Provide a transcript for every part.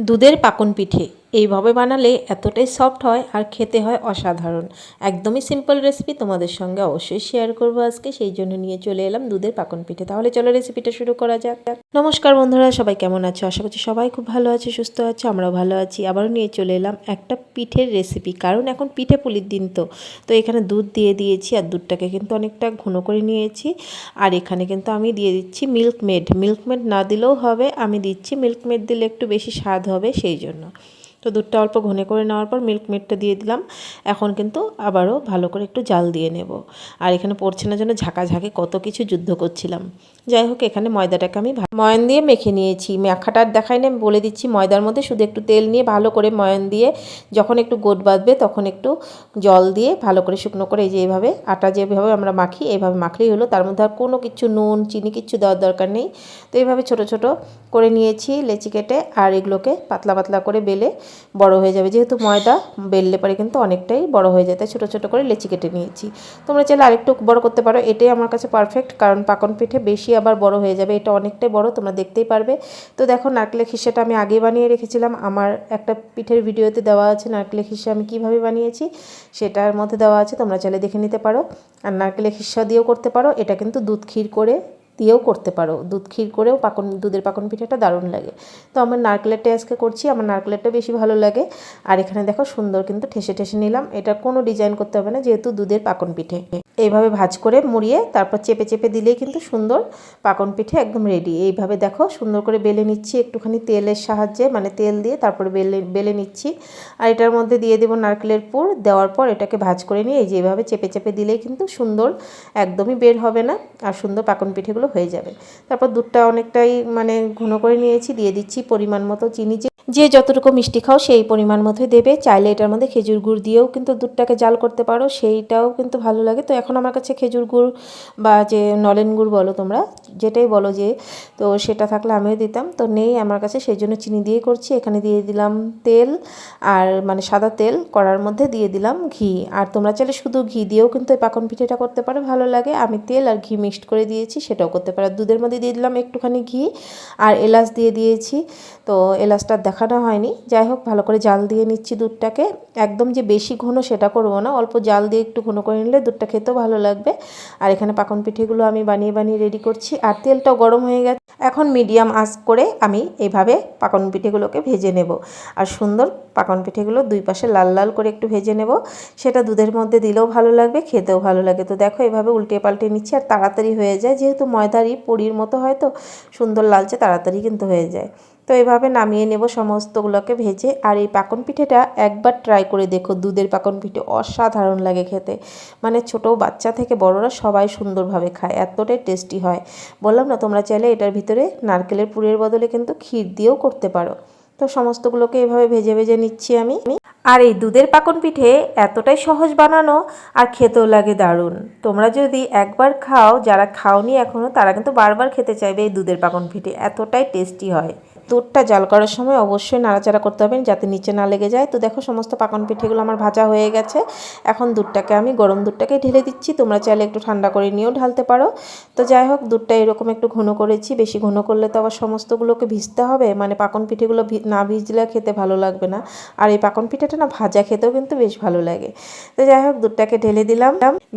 দুধের পাকন পিঠে। এইভাবে বানালে এতটাই সফট হয় আর খেতে হয় অসাধারণ। একদমই সিম্পল রেসিপি তোমাদের সঙ্গে অবশ্যই শেয়ার করব আজকে, সেই জন্য নিয়ে চলে এলাম দুধের পাকন পিঠে। তাহলে চলো রেসিপিটা শুরু করা যাক। নমস্কার বন্ধুরা, সবাই কেমন আছো? আশা করছি সবাই খুব ভালো আছে, সুস্থ আছে, আমরাও ভালো আছি। আবারও নিয়ে চলে এলাম একটা পিঠের রেসিপি কারণ এখন পিঠে পুলির দিন তো। তো এখানে দুধ দিয়ে দিয়েছি আর দুধটাকে কিন্তু অনেকটা ঘন করে নিয়েছি। আর এখানে কিন্তু আমি দিয়ে দিচ্ছি মিল্ক মেড মিল্ক মেড না দিলেও হবে, আমি দিচ্ছি। মিল্ক মেড দিলে একটু বেশি স্বাদ হবে, সেই জন্য। তো দুধটা অল্প ঘনে করে নেওয়ার পর মিল্ক মেডটা দিয়ে দিলাম। এখন কিন্তু আবারও ভালো করে একটু জাল দিয়ে নেব। আর এখানে পড়ছে না জন্য ঝাঁকাঝাঁকি, কত কিছু যুদ্ধ করছিলাম। যাই হোক, এখানে ময়দাটাকে আমি ময়ন দিয়ে মেখে নিয়েছি। মাখাটা আর দেখাই না বলে দিচ্ছি, ময়দার মধ্যে শুধু একটু তেল নিয়ে ভালো করে ময়ন দিয়ে যখন একটু গোট বাঁধবে তখন একটু জল দিয়ে ভালো করে শুকনো করে এই যে এইভাবে আটা যেভাবে আমরা মাখি এইভাবে মাখলেই হলো। তার মধ্যে আর কোনো কিছু নুন, চিনি কিচ্ছু দেওয়ার দরকার নেই। তো এইভাবে ছোট ছোট করে নিয়েছি লেচি কেটে, আর এগুলোকে পাতলা পাতলা করে বেলে বড় হয়ে যাবে। যেহেতু ময়দা বেললে পরে কিন্তু অনেকটাই বড় হয়ে যায়, তাই ছোটো ছোটো করে লেচি কেটে নিয়েছি। তোমরা চাইলে আরেকটু বড় করতে পারো, এটাই আমার কাছে পারফেক্ট কারণ পাকন পিঠে বেশি আবার বড় হয়ে যাবে, এটা অনেকটাই বড়, তোমরা দেখতেই পারবে। তো দেখো, নারকেলের খিসাটা আমি আগে বানিয়ে রেখেছিলাম, আমার একটা পিঠের ভিডিওতে দেওয়া আছে নারকেলের খিসা আমি কীভাবে বানিয়েছি, সেটার মধ্যে দেওয়া আছে, তোমরা চাইলে দেখে নিতে পারো। আর নারকেলের খিসা দিয়েও করতে পারো, এটা কিন্তু দুধ ক্ষীর করে দিয়েও করতে পারো। দুধ ক্ষীর করেও পাকন, দুধের পাকন পিঠাটা দারুণ লাগে। তো আমার নারকেলেরটা আজকে করছি, আমার নারকেলেরটা বেশি ভালো লাগে। আর এখানে দেখো সুন্দর কিন্তু ঠেসে ঠেসে নিলাম। এটা কোনো ডিজাইন করতে হবে না, যেহেতু দুধের পাকন পিঠে। এইভাবে ভাজ করে মুড়িয়ে তারপর চেপে চেপে দিলেই কিন্তু সুন্দর পাকন পিঠে একদম রেডি এইভাবে দেখো সুন্দর করে বেলে নিচ্ছি, একটুখানি তেলের সাহায্যে মানে তেল দিয়ে তারপরে বেলে বেলে নিচ্ছি। আর এটার মধ্যে দিয়ে দেবো নারকেলের পুর। দেওয়ার পর এটাকে ভাজ করে নিয়ে এই যে এইভাবে চেপে চেপে দিলেই কিন্তু সুন্দর, একদমই বের হবে না। আর সুন্দর পাকন পিঠেগুলো হয়ে যাবে। তারপর দুধটা অনেকটাই মানে ঘন করে নিয়েছি, দিয়ে দিচ্ছি পরিমাণ মতো চিনি। যে যতটুকু মিষ্টি খাও সেই পরিমাণ মতোই দেবে। চাইলে এটার মধ্যে খেজুর গুড় দিয়েও কিন্তু দুধটাকে জাল করতে পারো, সেইটাও কিন্তু ভালো লাগে। তো এখন আমার কাছে খেজুর গুড় বা যে নলেন গুড় বলো তোমরা, যেটাই বলো যে, তো সেটা থাকলে আমিও দিতাম। তো নেই আমার কাছে, সেই জন্য চিনি দিয়ে করছি। এখানে দিয়ে দিলাম তেল আর মানে সাদা তেল, কড়ার মধ্যে দিয়ে দিলাম ঘি। আর তোমরা চাইলে শুধু ঘি দিয়েও কিন্তু এই পাকন পিঠেটা করতে পারো, ভালো লাগে। আমি তেল আর ঘি মিক্সড করে দিয়েছি, সেটাও করতে পারো। দুধের মধ্যে দিয়ে দিলাম একটুখানি ঘি আর এলাচ দিয়ে দিয়েছি। তো এলাচটা দেখানো হয়নি। যাই হোক, ভালো করে জাল দিয়ে নিচ্ছি দুধটাকে। একদম যে বেশি ঘন সেটা করব না। অল্প জাল দিয়ে একটু ঘন করে নিলে দুধটা খেতেও ভালো লাগবে। আর এখানে পাকন পিঠেগুলো আমি বানিয়ে বানিয়ে রেডি করছি। আর তেলটাও গরম হয়ে গেছে। এখন মিডিয়াম আঁচ করে আমি এইভাবে পাকন পিঠেগুলোকে ভেজে নেব। আর সুন্দর পাকন পিঠেগুলো দুই পাশে লাল লাল করে একটু ভেজে নেব। সেটা দুধের মধ্যে দিলেও ভালো লাগবে, খেতেও ভালো লাগে। তো দেখো এভাবে উল্টে পাল্টে নিচ্ছে আর তাড়াতাড়ি হয়ে যায়। যেহেতু ময়দারি পুরীর মতো হয় তো, সুন্দর লালচে তাড়াতাড়ি কিন্তু হয়ে যায়। তো এভাবে নামিয়ে নেব সমস্তগুলোকে ভেজে। আর এই পাকন পিঠেটা একবার ট্রাই করে দেখো, দুধের পাকন পিঠে অসাধারণ লাগে খেতে। মানে ছোট বাচ্চা থেকে বড়রা সবাই সুন্দরভাবে খায়, এতটাই টেস্টি হয়। বললাম না, তোমরা চাইলে এটার ভিতরে নারকেলের পুরের বদলে কিন্তু ক্ষীর দিয়েও করতে পারো। তো সমস্তগুলোকে এভাবে ভেজে ভেজে নিচ্ছি আমি। আর এই দুধের পাকন পিঠে এতটাই সহজ বানানো আর খেতেও লাগে দারুণ। তোমরা যদি একবার খাও, যারা খাওনি এখনও তারা কিন্তু বারবার খেতে চাইবে এই দুধের পাকন পিঠে। এতটাই টেস্টি হয়। দুধটা জাল করার সময় অবশ্যই নাড়াচাড়া করতে হবে, যাতে নিচে না লেগে যায়। তো দেখো সমস্ত পাকন পিঠেগুলো আমার ভাজা হয়ে গেছে। এখন দুধটাকে আমি গরম দুধটাকে ঢেলে দিচ্ছি। তোমরা চাইলে একটু ঠান্ডা করে নিয়েও ঢালতে পারো। তো যাই হোক, দুধটা এরকম একটু ঘন করেছি। বেশি ঘন করলে তো আবার সমস্তগুলোকে ভিজতে হবে। মানে পাকন পিঠেগুলো না ভিজলে খেতে ভালো লাগবে না। আর এই পাকন পিঠেটা না ভাজা খেতেও কিন্তু বেশ ভালো লাগে। তো যাই হোক, দুধটাকে ঢেলে দিলাম।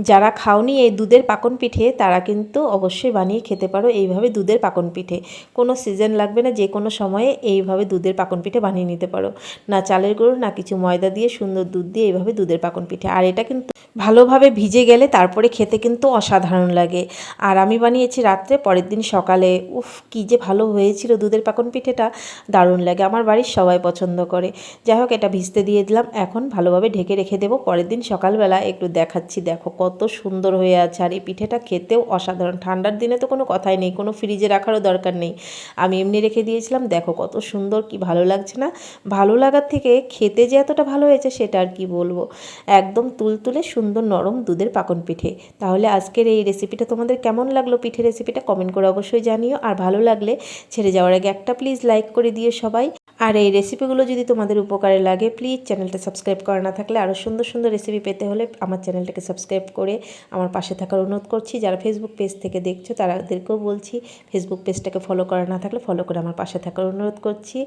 যারা খাওনি এই দুধের পাকন পিঠে, তারা কিন্তু অবশ্যই বানিয়ে খেতে পারো। এইভাবে দুধের পাকন পিঠে। কোনো সিজন লাগবে না, যে কোনো সময়ে এইভাবে দুধের পাকন পিঠে বানিয়ে নিতে পারো। না চালের গুঁড়ো, না কিছু ময়দা দিয়ে সুন্দর দুধ দিয়ে এইভাবে দুধের পাকন পিঠে। আর এটা কিন্তু ভালোভাবে ভিজে গেলে তারপরে খেতে কিন্তু অসাধারণ লাগে। আর আমি বানিয়েছি রাত্রে, পরের দিন সকালে। উফ, কি যে ভালো হয়েছিল দুধের পাকন পিঠেটা। দারুণ লাগে, আমার বাড়ির সবাই পছন্দ করে। যাই হোক, এটা ভিজতে দিয়ে দিলাম। এখন ভালোভাবে ঢেকে রেখে দেবো। পরের দিন সকালবেলা একটু দেখাচ্ছি, দেখো কত সুন্দর হয়ে আছে। আর এই পিঠেটা খেতেও অসাধারণ। ঠান্ডার দিনে তো কোনো কথাই নেই, কোনো ফ্রিজে রাখারও দরকার নেই। আমি এমনি রেখে দিয়েছিলাম দেখো কত সুন্দর, কি ভালো লাগছে না? ভালো লাগার থেকে খেতে যে এতটা ভালো হয়েছে সেটা আর কি বলব। একদম তুলতুলে সুন্দর নরম দুধের পাকন পিঠে। তাহলে আজকের এই রেসিপিটা তোমাদের কেমন লাগল পিঠে রেসিপিটা কমেন্ট করে অবশ্যই জানিও। আর ভালো লাগলে ছেড়ে যাওয়ার আগে একটা প্লিজ লাইক করে দিয়ে সবাই। আর এই রেসিপিগুলো যদি তোমাদের উপকারে লাগে প্লিজ চ্যানেলটা সাবস্ক্রাইব করা না থাকলে আরও সুন্দর সুন্দর রেসিপি পেতে হলে আমার চ্যানেলটাকে সাবস্ক্রাইব করে আমার পাশে থাকার অনুরোধ করছি। যারা ফেসবুক পেজ থেকে দেখছ তাদেরকেও বলছি ফেসবুক পেজটাকে ফলো করা না থাকলে ফলো করে আমার পাশে থাকার অনুরোধ করছি।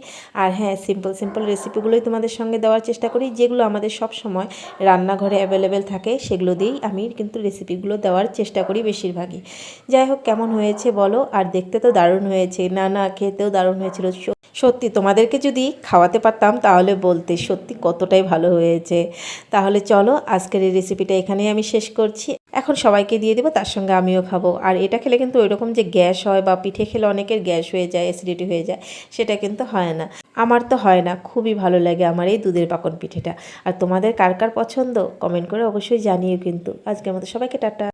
আর হ্যাঁ সিম্পল সিম্পল রেসিপিগুলোই তোমাদের সঙ্গে দেওয়ার চেষ্টা করি, যেগুলো আমাদের সব সময় রান্নাঘরে অ্যাভেলেবেল থাকে, সেগুলো দিয়েই আমি কিন্তু রেসিপিগুলো দেওয়ার চেষ্টা করি বেশিরভাগই। যাই হোক, কেমন হয়েছে বলো? আর দেখতে তো দারুণ হয়েছে। না না, খেতেও দারুণ হয়েছিল। সত্যি তোমাদেরকে যদি খাওয়াতে পারতাম, তাহলে বলতে সত্যি কতটাই ভালো হয়েছে। তাহলে চলো, আজকের এই রেসিপিটা এখানেই আমি শেষ করছি। এখন সবাইকে দিয়ে দেবো, তার সঙ্গে আমিও খাব। আর এটা খেলে কিন্তু ওইরকম যে গ্যাস হয় বা পিঠে খেলে অনেকের গ্যাস হয়ে যায় অ্যাসিডিটি হয়ে যায়, সেটা কিন্তু হয় না। আমার তো হয় না, খুবই ভালো লাগে আমার এই দুধের পাকন পিঠেটা। আর তোমাদের কার কার পছন্দ কমেন্ট করে অবশ্যই জানিও কিন্তু। আজকের মতো সবাইকে টাটা।